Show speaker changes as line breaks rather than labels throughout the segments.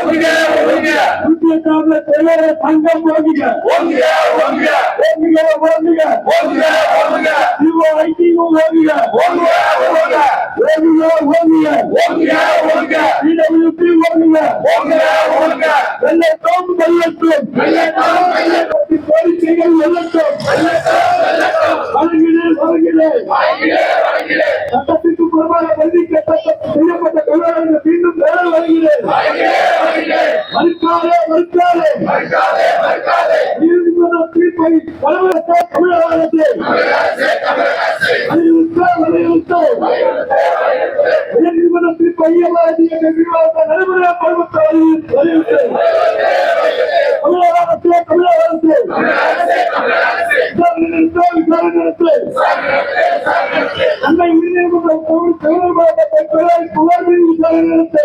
இந்திய தமிழர் தொழிலாளர் சங்கம் ஓங்குக ஓங்குக. கோரிக்கைகள் சட்டத்திற்கு செய்யப்பட்ட தொழிலாளர்கள் மீண்டும் வேலை
வாங்கிலே
மறுக்காதே. மறுக்காதே
மறுக்காதே.
நீதிமன்ற தீர்ப்பை வலுவற்ற தமிழக அரசு வலியுறுத்த வலியுறுத்த. உயர்நீதிமன்ற தீர்ப்பை ஐயமாதிய நிர்வாக நடைமுறை பருவத்த வலியுறுத்த தமிழக அரசு தமிழக அரசு விசாரணை நடத்த விசாரணை தமிழ் மீது விசாரணை நடத்த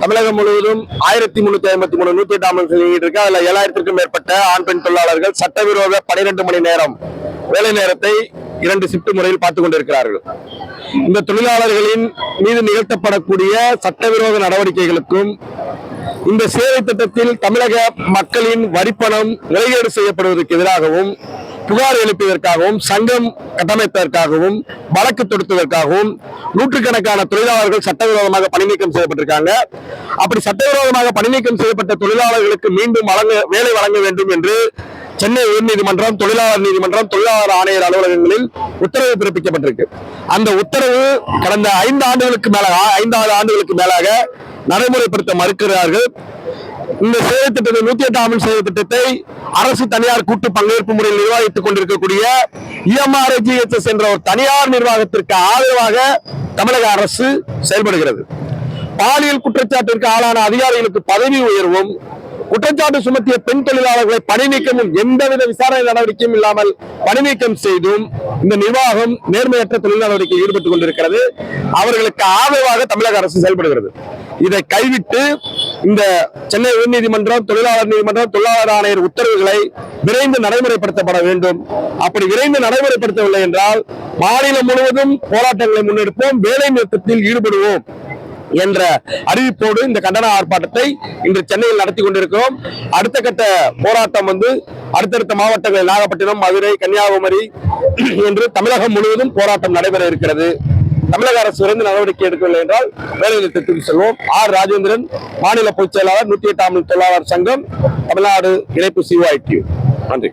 தமிழகம் முழுவதும் ஆயிரத்தி முன்னூத்தி ஐம்பத்தி மூணு நூத்தி எட்டு வெளியிட்டு இருக்கு அதுல ஏழாயிரத்திற்கும் மேற்பட்ட ஆண் பெண் தொழிலாளர்கள் சட்டவிரோத பனிரெண்டு மணி நேரம் வேலை நேரத்தை இரண்டு ஷிப்ட் முறையில் பார்த்துக் கொண்டிருக்கிறார்கள். இந்த தொழிலாளர்களின் மீது நிகழ்த்தப்படக்கூடிய சட்டவிரோத நடவடிக்கைகளுக்கும் இந்த சேவை திட்டத்தில் தமிழக மக்களின் வரிப்பணம் முறைகேடு செய்யப்படுவதற்கு எதிராகவும் புகார் எழுப்பியதற்காகவும் சங்கம் கட்டமைப்பதற்காகவும் வழக்கு தொடுத்ததற்காகவும் நூற்றுக்கணக்கான தொழிலாளர்கள் சட்டவிரோதமாக பணிநீக்கம் செய்யப்பட்டிருக்காங்க. அப்படி சட்டவிரோதமாக பணிநீக்கம் செய்யப்பட்ட தொழிலாளர்களுக்கு மீண்டும் வழங்க வேலை வழங்க வேண்டும் என்று சென்னை உயர்நீதிமன்றம் தொழிலாளர் நீதிமன்றம் தொழிலாளர் ஆணையர் அலுவலகங்களில் உத்தரவு பிறப்பிக்கப்பட்டிருக்கு. அந்த உத்தரவு கடந்த ஐந்து ஆண்டுகளுக்கு மேலாக ஐந்தாவது ஆண்டுகளுக்கு மேலாக நடைமுறைப்படுத்த மறுக்கிறார்கள். இந்த சேவை திட்டத்தை நூத்தி எட்டாம் சேவை திட்டத்தை அரசு தனியார் கூட்டு பங்கேற்பு முறையில் நிர்வகித்துக் கொண்டிருக்கக்கூடிய இஎம்ஆர்ஜிஎச்எஸ் என்ற ஒரு தனியார் நிர்வாகத்திற்கு ஆதரவாக தமிழக அரசு செயல்படுகிறது. பாலியல் குற்றச்சாட்டிற்கு ஆளான அதிகாரிகளுக்கு பதவி உயர்வும் குற்றச்சாட்டு சுமத்திய பெண் தொழிலாளர்களை பணி எந்தவித விசாரணை நடவடிக்கையும் இல்லாமல் பணி நீக்கம் செய்தும் இந்த நிர்வாகம் நேர்மையற்ற தொழில் நடவடிக்கையில் ஈடுபட்டுக் கொண்டிருக்கிறது. அவர்களுக்கு ஆதரவாக தமிழக அரசு செயல்படுகிறது. இதை கைவிட்டு இந்த சென்னை உயர்நீதிமன்றம் தொழிலாளர் நீதிமன்றம் தொழிலாளர் ஆணையர் உத்தரவுகளை விரைந்து நடைமுறைப்படுத்தப்பட வேண்டும். அப்படி விரைந்து நடைமுறைப்படுத்தவில்லை என்றால் மாநிலம் முழுவதும் போராட்டங்களை முன்னெடுப்போம் வேலை நிறுத்தத்தில் ஈடுபடுவோம். என்ற அறிவிப்போடு இந்த கண்டன ஆர்ப்பாட்டத்தை இன்று சென்னையில் நடத்தி கொண்டிருக்கிறோம். அடுத்த கட்ட போராட்டம் வந்து அடுத்தடுத்த மாவட்டங்கள் நாகப்பட்டினம் மதுரை கன்னியாகுமரி என்று தமிழகம் முழுவதும் போராட்டம் நடைபெற இருக்கிறது. தமிழக அரசு விரைந்து நடவடிக்கை எடுக்கவில்லை என்றால் வேலை நிறுத்தத்துக்கு செல்வோம். ஆர் ராஜேந்திரன் மாநில பொதுச் செயலாளர் நூத்தி எட்டாம் தொழிலாளர் சங்கம் தமிழ்நாடு இணைப்பு சிவாய்டியூ நன்றி.